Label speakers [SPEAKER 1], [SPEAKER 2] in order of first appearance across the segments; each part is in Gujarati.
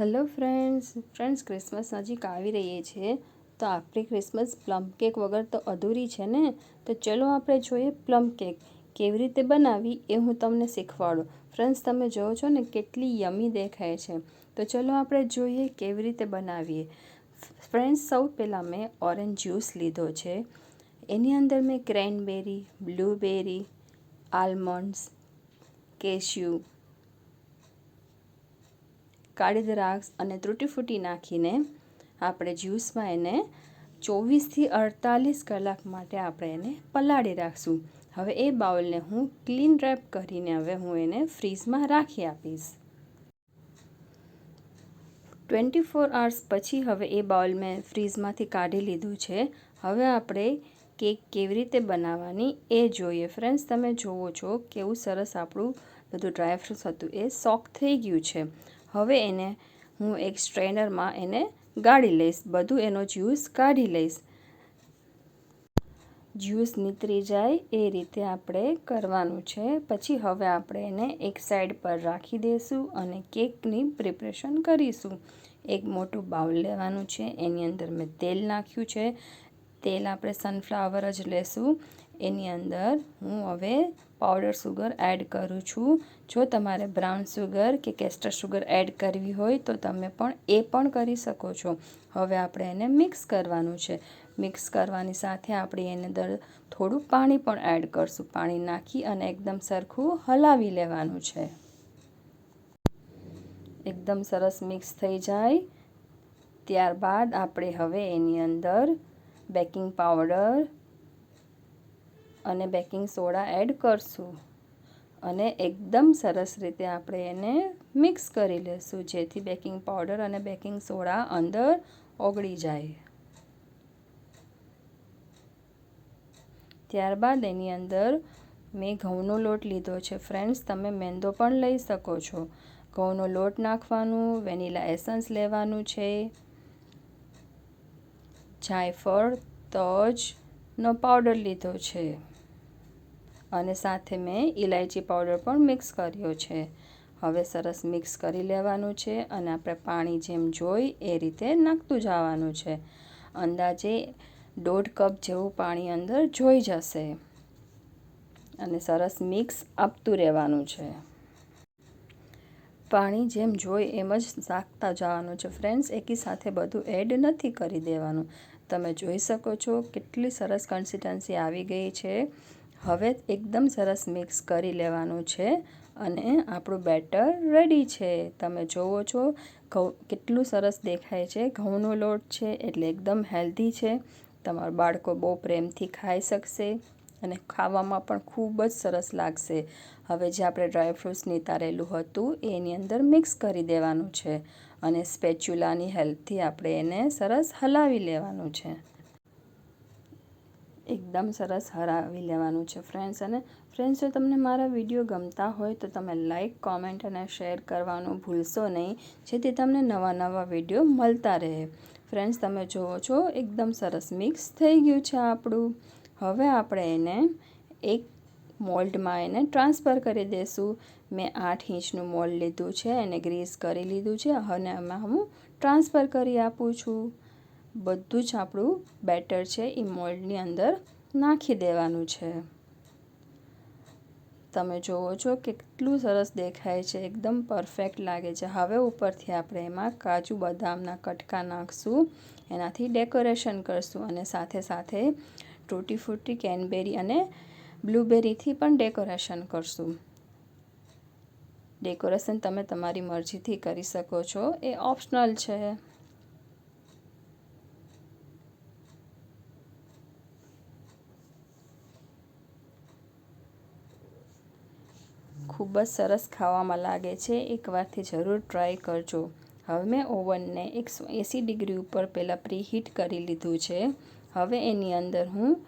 [SPEAKER 1] હેલો ફ્રેન્ડ્સ ફ્રેન્ડ્સ ક્રિસમસ નજીક આવી રહીએ છીએ. તો આપણી ક્રિસમસ પ્લમ કેક વગર તો અધૂરી છે ને? તો ચલો આપણે જોઈએ પ્લમ કેક. કેવી રીતે બનાવી એ હું તમને શીખવાડું. ફ્રેન્ડ્સ, તમે જોવો છો ને કેટલી યમી દેખાય છે. તો ચલો આપણે જોઈએ કેવી રીતે બનાવીએ. ફ્રેન્ડ્સ, સૌ પહેલાં મેં ઓરેન્જ જ્યુસ લીધો છે. એની અંદર મેં ક્રેનબેરી, બ્લૂબેરી, આલમંડ્સ, કેશ્યુ કાળી દ્રાક્ષ અને ત્રુટી નાખીને આપણે જ્યુસમાં એને ચોવીસથી અડતાલીસ કલાક માટે આપણે એને પલાળી રાખશું. હવે એ બાઉલને હું ક્લીન રેપ કરીને હવે હું એને ફ્રીઝમાં રાખી આપીશ. ટ્વેન્ટી ફોર આવર્સ પછી હવે એ બાઉલ મેં ફ્રીઝમાંથી કાઢી લીધું છે. હવે આપણે કેક કેવી રીતે બનાવવાની એ જોઈએ. ફ્રેન્ડ્સ, તમે જુઓ છો કેવું સરસ આપણું બધું ડ્રાયફ્રૂટ્સ હતું એ સોક થઈ ગયું છે. હવે એને હું એક સ્ટ્રેનરમાં એને ગાળી લઈશ. બધું એનો જ્યુસ કાઢી લઈશ. જ્યુસ નીતરી જાય એ રીતે આપણે કરવાનું છે. પછી હવે આપણે એને એક સાઈડ પર રાખી દઈશું અને કેકની પ્રિપરેશન કરીશું. એક મોટું બાઉલ લેવાનું છે. એની અંદર મેં તેલ નાખ્યું છે. તેલ આપણે સનફ્લાવર જ લેશું. એની અંદર હું હવે પાવડર સુગર એડ કરું છું. જો તમારે બ્રાઉન સુગર કે કેસ્ટર સુગર એડ કરવી હોય તો તમે પણ એ પણ કરી શકો છો. હવે આપણે એને મિક્સ કરવાનું છે. મિક્સ કરવાની સાથે આપણે એની અંદર થોડું પાણી પણ એડ કરશું. પાણી નાખી અને એકદમ સરખું હલાવી લેવાનું છે. એકદમ સરસ મિક્સ થઈ જાય. ત્યારબાદ આપણે હવે એની અંદર બેકિંગ પાવડર અને બેકિંગ સોડા એડ કરશું. અને એકદમ સરસ રીતે આપણે એને મિક્સ કરી લેશું, જેથી બેકિંગ પાવડર અને બેકિંગ સોડા અંદર ઓગળી જાય. ત્યારબાદ એની અંદર મેં ઘઉંનો લોટ લીધો છે. ફ્રેન્ડ્સ, તમે મેંદો પણ લઈ શકો છો. ઘઉંનો લોટ નાખવાનું, વેનીલા એસન્સ લેવાનું છે. જાયફળ તજનો પાવડર લીધો છે. અને સાથે મેં ઇલાયચી પાવડર પણ મિક્સ કર્યો છે. હવે સરસ મિક્સ કરી લેવાનું છે અને આપણે પાણી જેમ જોઈ એ રીતે નાખતું જવાનું છે. અંદાજે દોઢ કપ જેવું પાણી અંદર જોઈ જશે. અને સરસ મિક્સ આપતું રહેવાનું છે. પાણી જેમ જોઈ એમ જ નાખતા જવાનું છે. ફ્રેન્ડ્સ, એકી સાથે બધું એડ નથી કરી દેવાનું. તમે જોઈ શકો છો કેટલી સરસ કન્સિસ્ટન્સી આવી ગઈ છે. હવે એકદમ સરસ મિક્સ કરી લેવાનું છે અને આપણું બેટર રેડી છે. તમે જુઓ છો ઘઉં કેટલું સરસ દેખાય છે. ઘઉંનો લોટ છે એટલે એકદમ હેલ્ધી છે. તમારા બાળકો બહુ પ્રેમથી ખાઈ શકશે. અને ખાવામાં પણ ખૂબ જ સરસ લાગશે. હવે જે આપણે ડ્રાયફ્રૂટ્સ નીતારેલું હતું, એની અંદર મિક્સ કરી દેવાનું છે અને સ્પેચ્યુલાની હેલ્પથી આપણે એને સરસ હલાવી લેવાનું છે. એકદમ સરસ હરાવી લેવાનું છે ફ્રેન્ડ્સ. અને ફ્રેન્ડ્સ, જો તમને મારા વીડિયો ગમતા હોય તો તમે લાઈક, કોમેન્ટ અને શેર કરવાનું ભૂલશો નહીં, જેથી તમને નવા નવા વીડિયો મળતા રહે. ફ્રેન્ડ્સ, તમે જુઓ છો, એકદમ સરસ મિક્સ થઈ ગયું છે આપણું. હવે આપણે એને એક મોલ્ડમાં એને ટ્રાન્સફર કરી દઈશું મેં આઠ ઇંચનું મોલ્ડ લીધું છે, એને ગ્રીસ કરી લીધું છે, અને એમાં હું ટ્રાન્સફર કરી આપું છું. બધું જ આપણું બેટર છે એ મોલ્ડની અંદર નાખી દેવાનું છે. તમે જુઓ છો કેટલું સરસ દેખાય છે, એકદમ પરફેક્ટ લાગે છે. હવે ઉપરથી આપણે એમાં કાજુ બદામના કટકા નાખશું, એનાથી ડેકોરેશન કરશું, અને સાથે સાથે ટૂટી ફૂટી, કેનબેરી અને બ્લૂબેરીથી પણ ડેકોરેશન કરશું. ડેકોરેશન તમે તમારી મરજીથી કરી શકો છો. એ ઓપ્શનલ છે. ખૂબ જ સરસ ખાવામાં લાગે છે. એકવારથી જરૂર ટ્રાય કરજો. હવે મેં ઓવનને એકસો એંસી ડિગ્રી ઉપર પહેલાં પ્રી હીટ કરી લીધું છે. હવે એની અંદર હું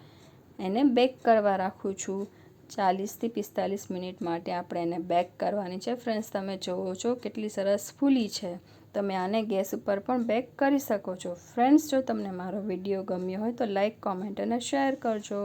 [SPEAKER 1] એને બેક કરવા રાખું છું. ચાલીસથી પિસ્તાલીસ મિનિટ માટે આપણે એને બેક કરવાની છે. ફ્રેન્ડ્સ તમે જુઓ છો કેટલી સરસ ફૂલી છે. તમે આને ગેસ ઉપર પણ બેક કરી શકો છો. ફ્રેન્ડ્સ જો તમને મારો વીડિયો ગમ્યો હોય તો લાઈક કોમેન્ટ અને શેર કરજો.